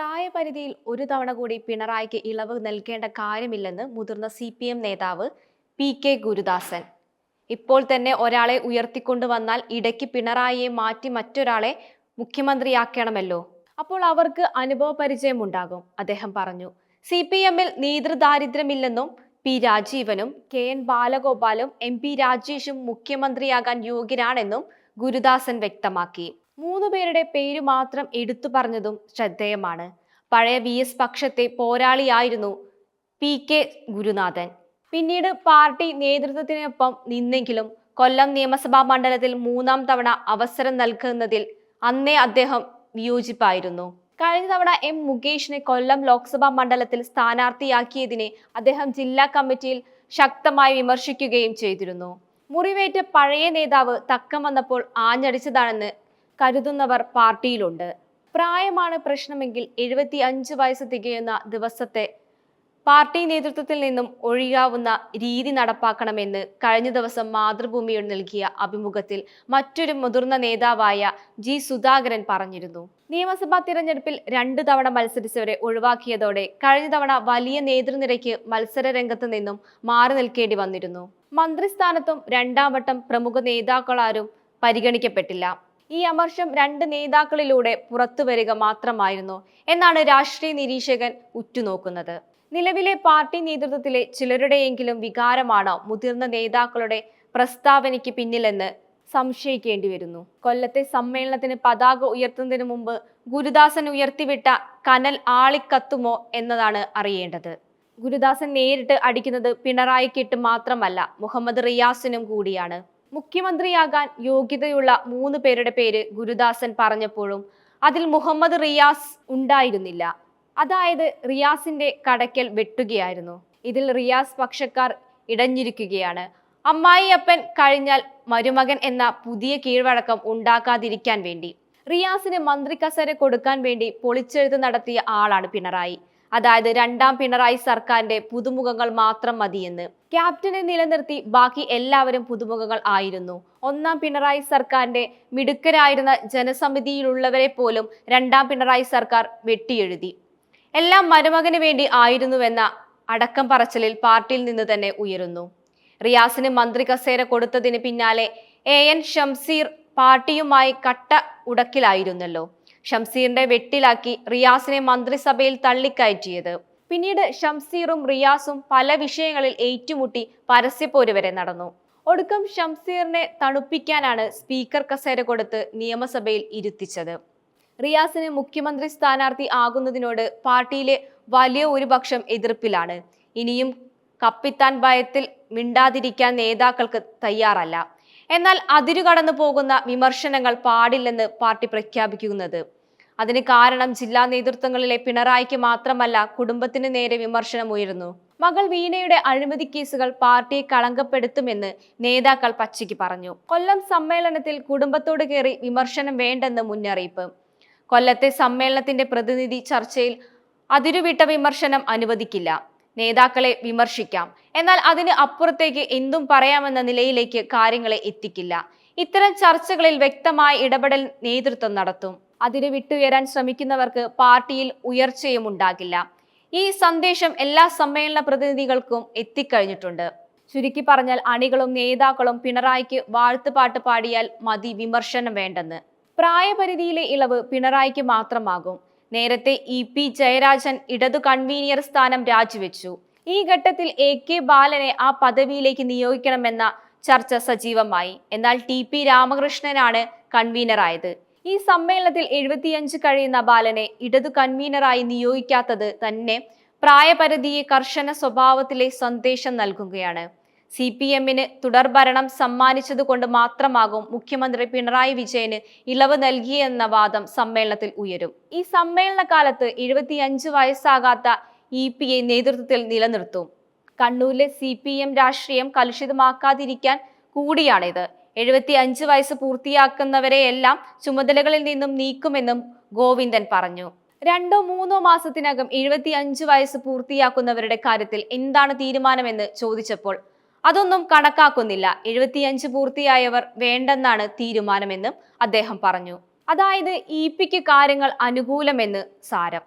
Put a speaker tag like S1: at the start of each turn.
S1: പ്രായപരിധിയിൽ ഒരു തവണ കൂടി പിണറായിക്ക് ഇളവ് നൽകേണ്ട കാര്യമില്ലെന്ന് മുതിർന്ന സി പി എം നേതാവ് പി കെ ഗുരുദാസൻ. ഇപ്പോൾ തന്നെ ഒരാളെ ഉയർത്തിക്കൊണ്ടുവന്നാൽ ഇടയ്ക്ക് പിണറായിയെ മാറ്റി മറ്റൊരാളെ മുഖ്യമന്ത്രിയാക്കണമല്ലോ. അപ്പോൾ അവർക്ക് അനുഭവ പരിചയമുണ്ടാകും അദ്ദേഹം പറഞ്ഞു. സി പി എമ്മിൽ നേതൃദാരിദ്ര്യമില്ലെന്നും പി രാജീവനും കെ എൻ ബാലഗോപാലും എം പി രാജേഷും മുഖ്യമന്ത്രിയാകാൻ യോഗ്യരാണെന്നും ഗുരുദാസൻ വ്യക്തമാക്കി. മൂന്ന് പേരുടെ പേര് മാത്രം എടുത്തു പറഞ്ഞതും ശ്രദ്ധേയമാണ്. പഴയ വി എസ് പക്ഷത്തെ പോരാളിയായിരുന്നു പി കെ ഗുരുനാഥൻ. പിന്നീട് പാർട്ടി നേതൃത്വത്തിനൊപ്പം നിന്നെങ്കിലും കൊല്ലം നിയമസഭാ മണ്ഡലത്തിൽ മൂന്നാം തവണ അവസരം നൽകുന്നതിൽ അന്നേ അദ്ദേഹം വിയോജിപ്പായിരുന്നു. കഴിഞ്ഞ തവണ എം മുകേഷിനെ കൊല്ലം ലോക്സഭാ മണ്ഡലത്തിൽ സ്ഥാനാർത്ഥിയാക്കിയതിനെ അദ്ദേഹം ജില്ലാ കമ്മിറ്റിയിൽ ശക്തമായി വിമർശിക്കുകയും ചെയ്തിരുന്നു. മുറിവേറ്റ പഴയ നേതാവ് തക്കം വന്നപ്പോൾ ആഞ്ഞടിച്ചതാണെന്ന് കരുതുന്നവർ പാർട്ടിയിലുണ്ട്. പ്രായമാണ് പ്രശ്നമെങ്കിൽ എഴുപത്തി അഞ്ച് വയസ്സ് തികയുന്ന ദിവസത്തെ പാർട്ടി നേതൃത്വത്തിൽ നിന്നും ഒഴിയാവുന്ന രീതി നടപ്പാക്കണമെന്ന് കഴിഞ്ഞ ദിവസം മാതൃഭൂമിയോട് നൽകിയ അഭിമുഖത്തിൽ മറ്റൊരു മുതിർന്ന നേതാവായ ജി സുധാകരൻ പറഞ്ഞിരുന്നു. നിയമസഭാ തിരഞ്ഞെടുപ്പിൽ രണ്ടു തവണ മത്സരിച്ചവരെ ഒഴിവാക്കിയതോടെ കഴിഞ്ഞ തവണ വലിയ നേതൃനിരയ്ക്ക് മത്സര രംഗത്ത് നിന്നും മാറി നിൽക്കേണ്ടി വന്നിരുന്നു. മന്ത്രിസ്ഥാനത്തും രണ്ടാം വട്ടം പ്രമുഖ നേതാക്കളാരും പരിഗണിക്കപ്പെട്ടില്ല. ഈ അമർഷം രണ്ട് നേതാക്കളിലൂടെ പുറത്തു വരിക മാത്രമായിരുന്നു എന്നാണ് രാഷ്ട്രീയ നിരീക്ഷകൻ ഉറ്റുനോക്കുന്നത്. നിലവിലെ പാർട്ടി നേതൃത്വത്തിലെ ചിലരുടെയെങ്കിലും വികാരമാണ് മുതിർന്ന നേതാക്കളുടെ പ്രസ്താവനയ്ക്ക് പിന്നിലെന്ന് സംശയിക്കേണ്ടി വരുന്നു. കൊല്ലത്തെ സമ്മേളനത്തിന് പതാക ഉയർത്തുന്നതിന് മുമ്പ് ഗുരുദാസൻ ഉയർത്തിവിട്ട കനൽ ആളിക്കത്തുമോ എന്നതാണ് അറിയേണ്ടത്. ഗുരുദാസൻ നേരിട്ട് അടിക്കുന്നത് പിണറായിക്കിട്ട് മാത്രമല്ല മുഹമ്മദ് റിയാസിനും കൂടിയാണ്. മുഖ്യമന്ത്രിയാകാൻ യോഗ്യതയുള്ള മൂന്ന് പേരുടെ പേര് ഗുരുദാസൻ പറഞ്ഞപ്പോഴും അതിൽ മുഹമ്മദ് റിയാസ് ഉണ്ടായിരുന്നില്ല. അതായത് റിയാസിന്റെ കടയ്ക്കൽ വെട്ടുകയായിരുന്നു. ഇതിൽ റിയാസ് പക്ഷക്കാർ ഇടഞ്ഞിരിക്കുകയാണ്. അമ്മായിയപ്പൻ കഴിഞ്ഞാൽ മരുമകൻ എന്ന പുതിയ കീഴ്വഴക്കം ഉണ്ടാക്കാതിരിക്കാൻ വേണ്ടി. റിയാസിന് മന്ത്രി കസര കൊടുക്കാൻ വേണ്ടി പൊളിച്ചെഴുത്ത് നടത്തിയ ആളാണ് പിണറായി. അതായത് രണ്ടാം പിണറായി സർക്കാരിന്റെ പുതുമുഖങ്ങൾ മാത്രം മതിയെന്ന്. ക്യാപ്റ്റനെ നിലനിർത്തി ബാക്കി എല്ലാവരും പുതുമുഖങ്ങൾ ആയിരുന്നു. ഒന്നാം പിണറായി സർക്കാരിന്റെ മിടുക്കരായിരുന്ന ജനസമിതിയിലുള്ളവരെ പോലും രണ്ടാം പിണറായി സർക്കാർ വെട്ടിയെഴുതി. എല്ലാം മരുമകന് വേണ്ടി ആയിരുന്നുവെന്ന അടക്കം പറച്ചിലിൽ പാർട്ടിയിൽ നിന്ന് തന്നെ ഉയരുന്നു. റിയാസിന് മന്ത്രി കസേര കൊടുത്തതിന് പിന്നാലെ എ എൻ ഷംസീർ പാർട്ടിയുമായി കട്ട ഉടക്കിലായിരുന്നല്ലോ. ഷംസീറിന്റെ വെട്ടിലാക്കി റിയാസിനെ മന്ത്രിസഭയിൽ തള്ളിക്കയറ്റിയത്. പിന്നീട് ഷംസീറും റിയാസും പല വിഷയങ്ങളിൽ ഏറ്റുമുട്ടി പരസ്യപ്പോര് വരെ നടന്നു. ഒടുക്കം ഷംസീറിനെ തണുപ്പിക്കാനാണ് സ്പീക്കർ കസേര കൊടുത്ത് നിയമസഭയിൽ ഇരുത്തിച്ചത്. റിയാസിന് മുഖ്യമന്ത്രി സ്ഥാനാർത്ഥി ആകുന്നതിനോട് പാർട്ടിയിലെ വലിയ ഒരു പക്ഷം എതിർപ്പിലാണ്. ഇനിയും കപ്പിത്താൻ ഭയത്തിൽ മിണ്ടാതിരിക്കാൻ നേതാക്കൾക്ക് തയ്യാറല്ല. എന്നാൽ അതിരു കടന്നു പോകുന്ന വിമർശനങ്ങൾ പാടില്ലെന്ന് പാർട്ടി പ്രഖ്യാപിക്കുന്നത്. അതിന് കാരണം ജില്ലാ നേതൃത്വങ്ങളിലെ പിണറായിക്ക് മാത്രമല്ല കുടുംബത്തിന് നേരെ വിമർശനം ഉയരുന്നു. മകൾ വീണയുടെ അഴിമതി കേസുകൾ പാർട്ടിയെ കളങ്കപ്പെടുത്തുമെന്ന് നേതാക്കൾ പച്ചയ്ക്ക് പറഞ്ഞു. കൊല്ലം സമ്മേളനത്തിൽ കുടുംബത്തോട് കയറി വിമർശനം വേണ്ടെന്ന് മുന്നറിയിപ്പ്. കൊല്ലത്തെ സമ്മേളനത്തിന്റെ പ്രതിനിധി ചർച്ചയിൽ അതിരുവിട്ട വിമർശനം അനുവദിക്കില്ല. നേതാക്കളെ വിമർശിക്കാം. എന്നാൽ അതിന് അപ്പുറത്തേക്ക് എന്തും പറയാമെന്ന നിലയിലേക്ക് കാര്യങ്ങളെ എത്തിക്കില്ല. ഇത്തരം ചർച്ചകളിൽ വ്യക്തമായ ഇടപെടൽ നേതൃത്വം നടത്തും. അതിന് വിട്ടുയരാൻ ശ്രമിക്കുന്നവർക്ക് പാർട്ടിയിൽ ഉയർച്ചയും ഉണ്ടാകില്ല. ഈ സന്ദേശം എല്ലാ സമ്മേളന പ്രതിനിധികൾക്കും എത്തിക്കഴിഞ്ഞിട്ടുണ്ട്. ചുരുക്കി പറഞ്ഞാൽ അണികളും നേതാക്കളും പിണറായിക്ക് വാഴ്ത്തുപാട്ട് പാടിയാൽ മതി വിമർശനം വേണ്ടെന്ന്. പ്രായപരിധിയിലെ ഇളവ് പിണറായിക്ക് മാത്രമാകും. നേരത്തെ ഇ പി ജയരാജൻ ഇടതു കൺവീനിയർ സ്ഥാനം രാജിവെച്ചു. ഈ ഘട്ടത്തിൽ എ കെ ബാലനെ ആ പദവിയിലേക്ക് നിയോഗിക്കണമെന്ന ചർച്ച സജീവമായി. എന്നാൽ ടി പി രാമകൃഷ്ണനാണ് കൺവീനറായത് ഈ സമ്മേളനത്തിൽ എഴുപത്തിയഞ്ച് കഴിയുന്ന ബാലനെ ഇടതു കൺവീനറായി നിയോഗിക്കാത്തത് തന്നെ പ്രായപരിധിയെ കർശന സ്വഭാവത്തിലെ സന്ദേശം നൽകുകയാണ്. സി പി എമ്മിന് തുടർഭരണം സമ്മാനിച്ചതുകൊണ്ട് മാത്രമാകും മുഖ്യമന്ത്രി പിണറായി വിജയന് ഇളവ് നൽകിയെന്ന വാദം സമ്മേളനത്തിൽ ഉയരും. ഈ സമ്മേളന കാലത്ത് എഴുപത്തിയഞ്ച് വയസ്സാകാത്ത ഇ പി എ നേതൃത്വത്തിൽ നിലനിർത്തും. കണ്ണൂരിലെ സി പി എം രാഷ്ട്രീയം കലുഷിതമാക്കാതിരിക്കാൻ കൂടിയാണിത്. എഴുപത്തി അഞ്ച് വയസ്സ് പൂർത്തിയാക്കുന്നവരെയെല്ലാം ചുമതലകളിൽ നിന്നും നീക്കുമെന്നും ഗോവിന്ദൻ പറഞ്ഞു. രണ്ടോ മൂന്നോ മാസത്തിനകം എഴുപത്തി അഞ്ച് വയസ്സ് പൂർത്തിയാക്കുന്നവരുടെ കാര്യത്തിൽ എന്താണ് തീരുമാനമെന്ന് ചോദിച്ചപ്പോൾ അതൊന്നും കണക്കാക്കുന്നില്ല. എഴുപത്തിയഞ്ച് പൂർത്തിയായവർ വേണ്ടെന്നാണ് തീരുമാനമെന്നും അദ്ദേഹം പറഞ്ഞു. അതായത് ഇ പിക്ക് കാര്യങ്ങൾ അനുകൂലമെന്ന് സാരം.